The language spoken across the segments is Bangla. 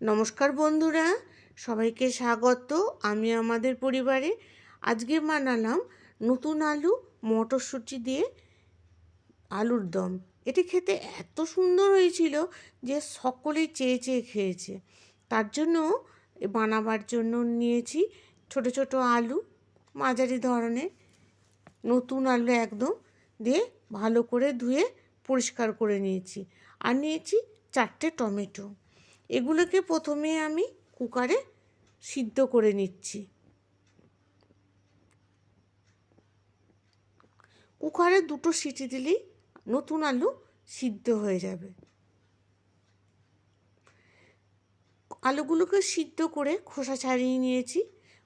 নমস্কার বন্ধুরা, সবাইকে স্বাগত আমি আমাদের পরিবারে। আজকে বানালাম নতুন আলু মটরশুঁটি দিয়ে আলুর দম। এটি খেতে এত সুন্দর হয়েছিল যে সকলেই চেয়ে চেয়ে খেয়েছে। তার জন্য বানাবার জন্য নিয়েছি ছোট ছোট আলু, মাঝারি ধরনের, নতুন আলু একদম, দিয়ে ভালো করে ধুয়ে পরিষ্কার করে নিয়েছি। আর নিয়েছি চারটে টমেটো। এগুলোকে প্রথমে আমি কুকারে সিদ্ধ করে নিচ্ছি। কুকারে দুটো সিটি দিলেই নতুন আলু সিদ্ধ হয়ে যাবে। আলুগুলোকে সিদ্ধ করে খোসা ছাড়িয়ে নিয়েছি।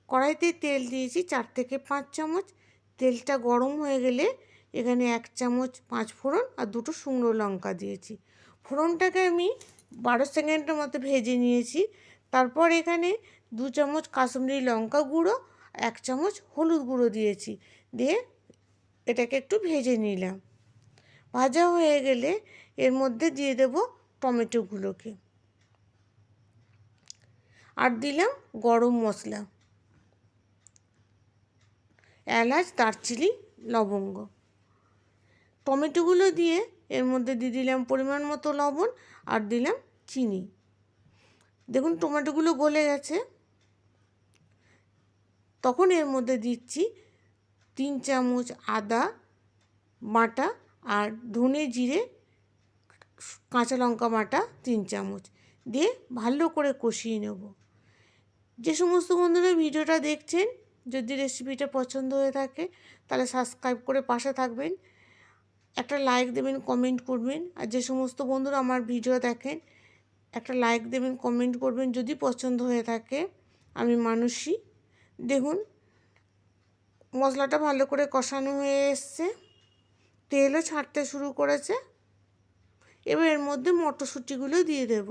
কড়াইতে তেল দিয়েছি চার থেকে পাঁচ চামচ। তেলটা গরম হয়ে গেলে এখানে এক চামচ পাঁচ ফোড়ন আর দুটো শুকনো লঙ্কা দিয়েছি। ফোড়নটাকে আমি বারো সেকেন্ডের মতো ভেজে নিয়েছি। তারপর এখানে দু চামচ কাশ্মীরি লঙ্কা গুঁড়ো, এক চামচ হলুদ গুঁড়ো দিয়েছি। দিয়ে এটাকে একটু ভেজে নিলাম। ভাজা হয়ে গেলে এর মধ্যে দিয়ে দেব টমেটোগুলোকে আর দিলাম গরম মশলা। এলাচ, দারচিনি, লবঙ্গ। টমেটোগুলো দিয়ে এর মধ্যে দিয়ে দিলাম পরিমাণ মতো লবণ আর দিলাম চিনি। দেখুন টমেটোগুলো গলে গেছে। তখন এর মধ্যে দিচ্ছি তিন চামচ আদা বাটা আর ধনে জিরে, কাঁচা লঙ্কা বাটা তিন চামচ দিয়ে ভালো করে কষিয়ে নেব। যে সমস্ত বন্ধুরা ভিডিওটা দেখছেন, যদি রেসিপিটা পছন্দ হয়ে থাকে, তাহলে সাবস্ক্রাইব করে পাশে থাকবেন। একটা লাইক দেবেন কমেন্ট করবেন। আর যে সমস্ত বন্ধুরা আমার ভিডিও দেখেন, একটা লাইক দেবেন কমেন্ট করবেন, যদি পছন্দ হয়ে থাকে, আমি মানুষই দেখুন, মশলাটা ভালো করে কষানো হয়ে এসছে। তেলও ছাড়তে শুরু করেছে। এবার এর মধ্যে মটরশুঁটিগুলো দিয়ে দেব।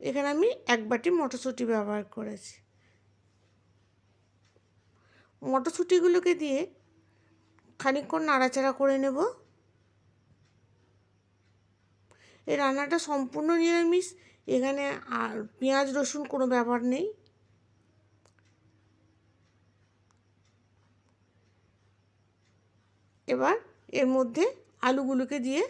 এখানে আমি এক বাটি মটরশুঁটি ব্যবহার করেছি। মটরশুঁটিগুলোকে দিয়ে খানিকক্ষণ নাড়াচাড়া করে নেব। এই রান্নাটা সম্পূর্ণ নিরামিষ, এখানে আর পেঁয়াজ, রসুন কোনো ব্যাপার নেই। এবার এর মধ্যে আলুগুলোকে দিয়ে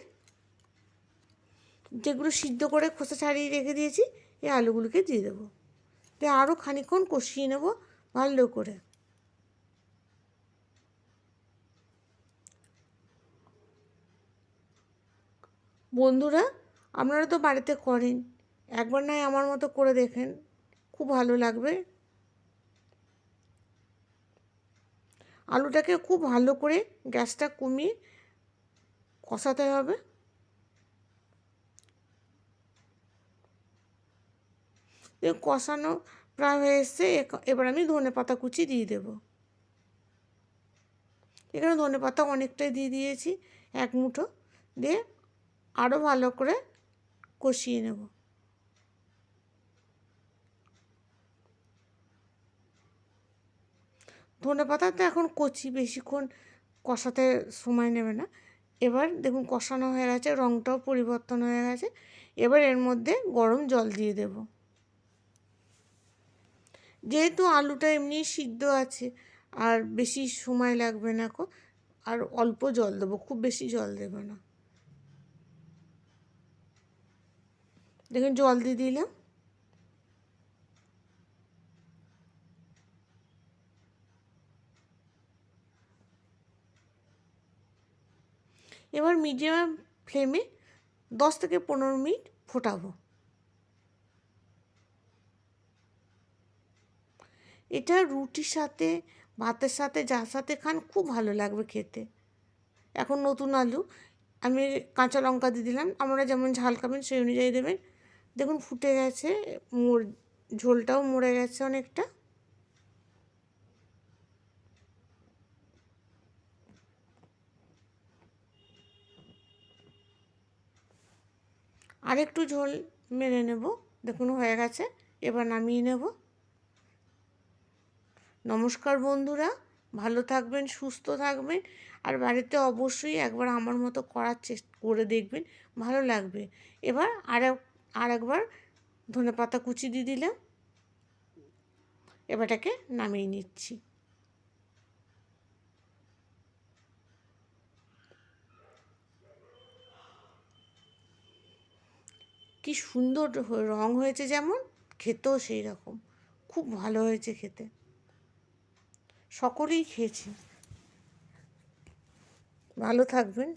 যেগুলো সিদ্ধ করে খোসা ছাড়িয়ে রেখে দিয়েছি, এই আলুগুলোকে দিয়ে দেবো। দিয়ে আরও খানিকক্ষণ কষিয়ে নেব ভালো করে। বন্ধুরা, আপনারা তো বাড়িতে করেন। একবার নয় আমার মতো করে দেখেন, খুব ভালো লাগবে। আলুটাকে খুব ভালো করে গ্যাসটা কমিয়ে কষাতে হবে। কষানো প্রায় হয়ে এসছে। এবার আমি ধনে পাতা কুচি দিয়ে দেব। এখানে ধনে পাতা অনেকটাই দিয়ে দিয়েছি, এক মুঠো। দিয়ে আরও ভালো করে কষিয়ে নেব। ধনে পাতা তো এখন কচি, বেশিক্ষণ কষাতে সময় নেবে না। এবার দেখুন কষানো হয়ে গেছে রঙটাও পরিবর্তন হয়ে গেছে। এবার এর মধ্যে গরম জল দিয়ে দেব। যেহেতু আলুটা এমনি সিদ্ধ আছে, আর বেশি সময় লাগবে না কো, আর অল্প জল দেবো, খুব বেশি জল দেবো না। দেখুন, জল দিয়ে দিলাম। এবার মিডিয়াম ফ্লেমে দশ থেকে পনেরো মিনিট ফোটাবো। এটা রুটির সাথে, ভাতের সাথে, যার সাথে খান, খুব ভালো লাগবে খেতে। এখন নতুন আলু, আমি কাঁচা লঙ্কা দিয়ে দিলাম। আপনারা যেমন ঝাল খাবেন, সেই অনুযায়ী দেবেন। দেখুন ফুটে গেছে, মোর, ঝোলটাও মরে গেছে অনেকটা। আরেকটু ঝোল মেরে নেব, দেখুন হয়ে গেছে, এবার নামিয়ে নেব। নমস্কার বন্ধুরা, ভালো থাকবেন, সুস্থ থাকবেন, আর বাড়িতে অবশ্যই একবার আমার মতো করার চেষ্টা, করে দেখবেন, ভালো লাগবে। এবার আর আর একবার ধনে পাতা কুচি দিয়ে দিলাম। এবারটাকে নামিয়ে নিচ্ছি। কি সুন্দর রং হয়েছে যেমন, খেতেও সেই রকম। খুব ভালো হয়েছে খেতে। সকলেই খেয়েছি। ভালো থাকবেন।